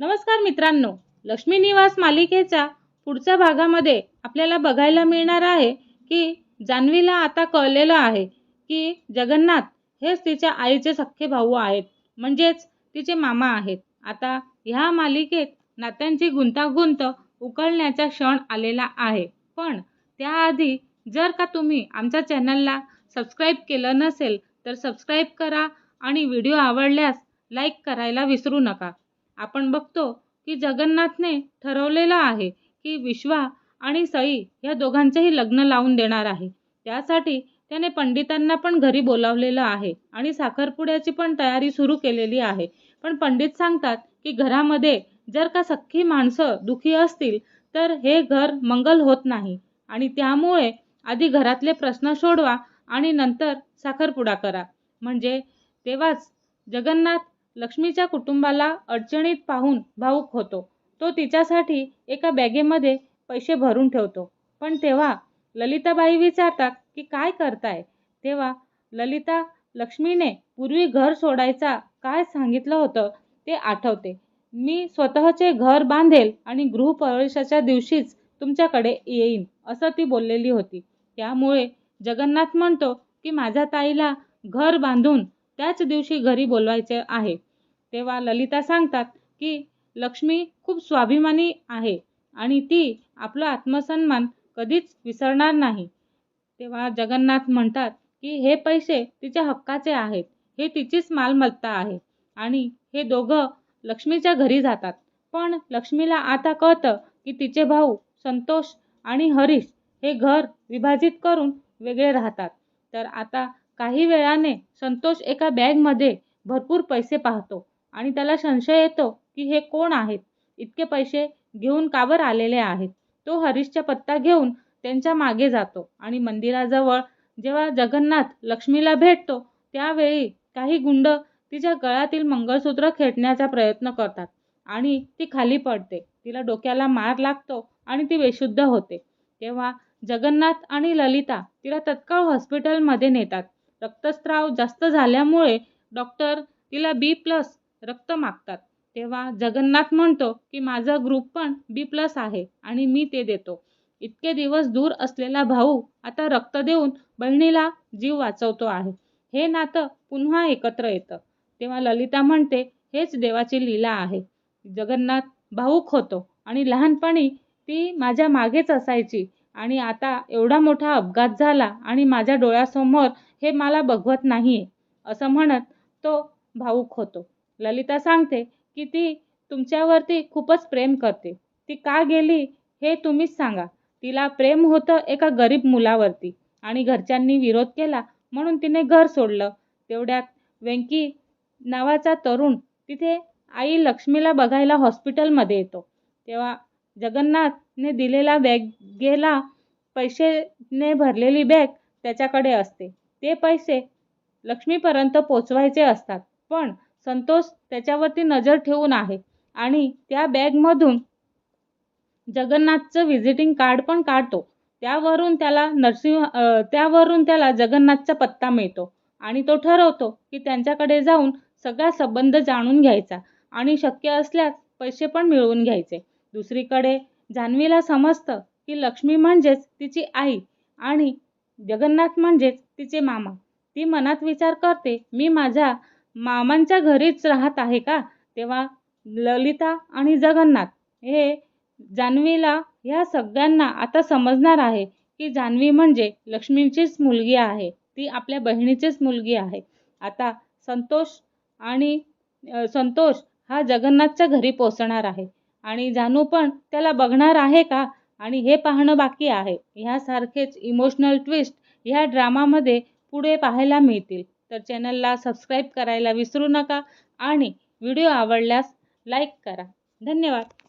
नमस्कार मित्रांनो लक्ष्मी निवास मालिकेच्या पुढच्या भागामध्ये आपल्याला बघायला मिळणार आहे की जान्हवीला आता कळलेलं आहे की जगन्नाथ हेच तिच्या आईचे सख्खे भाऊ आहेत म्हणजेच तिचे मामा आहेत. आता ह्या मालिकेत नात्यांची गुंतागुंत उकळण्याचा क्षण आलेला आहे. पण त्याआधी जर का तुम्ही आमच्या चॅनलला सबस्क्राईब केलं नसेल तर सबस्क्राईब करा आणि व्हिडिओ आवडल्यास लाईक करायला विसरू नका. आपण बघतो की जगन्नाथने ठरवलेलं आहे की विश्वा आणि सई या दोघांचंही लग्न लावून देणार आहे. त्यासाठी त्याने पंडितांना पण घरी बोलावलेलं आहे आणि साखरपुड्याची पण तयारी सुरू केलेली आहे. पण पंडित सांगतात की घरामध्ये जर का सख्खी माणसं दुखी असतील तर हे घर मंगल होत नाही. आणि त्यामुळे आधी घरातले प्रश्न सोडवा आणि नंतर साखरपुडा करा. म्हणजे तेव्हाच जगन्नाथ लक्ष्मीच्या कुटुंबाला अडचणीत पाहून भाऊक होतो. तो तिच्यासाठी एका बॅगेमध्ये पैसे भरून ठेवतो. पण तेव्हा ललिताबाई विचारतात की काय करताय? तेव्हा ललिता लक्ष्मीने पूर्वी घर सोडायचा काय सांगितलं होतं ते आठवते. मी स्वतःचे घर बांधेल आणि गृहप्रवेशाच्या दिवशीच तुमच्याकडे येईन असं ती बोललेली होती. त्यामुळे जगन्नाथ म्हणतो की माझ्या ताईला घर बांधून त्याच दिवशी घरी बोलवायचे आहे. तेव्हा ललिता सांगतात की लक्ष्मी खूप स्वाभिमानी आहे आणि ती आपला आत्मसन्मान कधीच विसरणार नाही. तेव्हा जगन्नाथ म्हणतात की हे पैसे तिच्या हक्काचे आहेत. हे तिचीच मालमत्ता आहे आणि हे दोघं लक्ष्मीच्या घरी जातात. पण लक्ष्मीला आता कळतं की तिचे भाऊ संतोष आणि हरीश हे घर विभाजित करून वेगळे राहतात. तर आता काही वेळाने संतोष एका बॅगमध्ये भरपूर पैसे पाहतो आणि त्याला संशय येतो की हे कोण आहेत? इतके पैसे घेऊन काबर आलेले आहेत? तो हरीशचा पत्ता घेऊन त्यांच्या मागे जातो आणि मंदिराजवळ जेव्हा जगन्नाथ लक्ष्मीला भेटतो त्यावेळी काही गुंड तिच्या गळ्यातील मंगळसूत्र खेचण्याचा प्रयत्न करतात आणि ती खाली पडते. तिला डोक्याला मार लागतो आणि ती बेशुद्ध होते. तेव्हा जगन्नाथ आणि ललिता तिला तत्काळ हॉस्पिटलमध्ये नेतात. रक्तस्राव जास्त झाल्यामुळे डॉक्टर तिला बी प्लस रक्त मागतात. तेव्हा जगन्नाथ म्हणतो की माझा ग्रुप पण बी प्लस आहे आणि मी ते देतो. इतके दिवस दूर असलेला भाऊ आता रक्त देऊन बहिणीला जीव वाचवतो आहे. हे नातं पुन्हा एकत्र येतं. तेव्हा ललिता म्हणते हेच देवाची लीला आहे. जगन्नाथ भाऊक होतो आणि लहानपणी ती माझ्या मागेच असायची आणि आता एवढा मोठा अपघात झाला आणि माझ्या डोळ्यासमोर हे मला बघवत नाही आहे असं म्हणत तो भाऊक होतो. ललिता सांगते की ती तुमच्यावरती खूपच प्रेम करते. ती का गेली हे तुम्हीच सांगा. तिला प्रेम होतं एका गरीब मुलावरती आणि घरच्यांनी विरोध केला म्हणून तिने घर सोडलं. तेवढ्यात वेंकी नावाचा तरुण तिथे आई लक्ष्मीला बघायला हॉस्पिटलमध्ये येतो. तेव्हा जगन्नाथने दिलेला बॅगेला पैसेने भरलेली बॅग त्याच्याकडे असते. ते पैसे लक्ष्मीपर्यंत पोचवायचे असतात. पण संतोष त्याच्यावरती नजर ठेवून आहे आणि त्या बॅगमधून जगन्नाथचं व्हिजिटिंग कार्ड पण काढतो. त्यावरून त्याला नरसिंह त्यावरून त्याला जगन्नाथचा पत्ता मिळतो आणि तो ठरवतो की त्यांच्याकडे जाऊन सगळा संबंध जाणून घ्यायचा आणि शक्य असल्यास पैसे पण मिळवून घ्यायचे. दुसरीकडे जान्हवीला समजतं की लक्ष्मी म्हणजेच तिची आई आणि जगन्नाथ म्हणजेच तिचे मामा. ती मनात विचार करते मी माझ्या मामांच्या घरीच राहत आहे का? तेव्हा ललिता आणि जगन्नाथ हे जान्हवीला ह्या सगळ्यांना आता समजणार आहे की जान्हवी म्हणजे लक्ष्मीचीच मुलगी आहे. ती आपल्या बहिणीचीच मुलगी आहे. आता संतोष आणि संतोष हा जगन्नाथच्या घरी पोचणार आहे. आणि जानू पण त्याला बघणार आहे का? आणि हे पाहणं बाकी आहे. ह्यासारखेच इमोशनल ट्विस्ट ह्या ड्रामामध्ये पुढे पाहायला मिळतील. तर चॅनलला सबस्क्राईब करायला विसरू नका आणि व्हिडिओ आवडल्यास लाईक करा. धन्यवाद.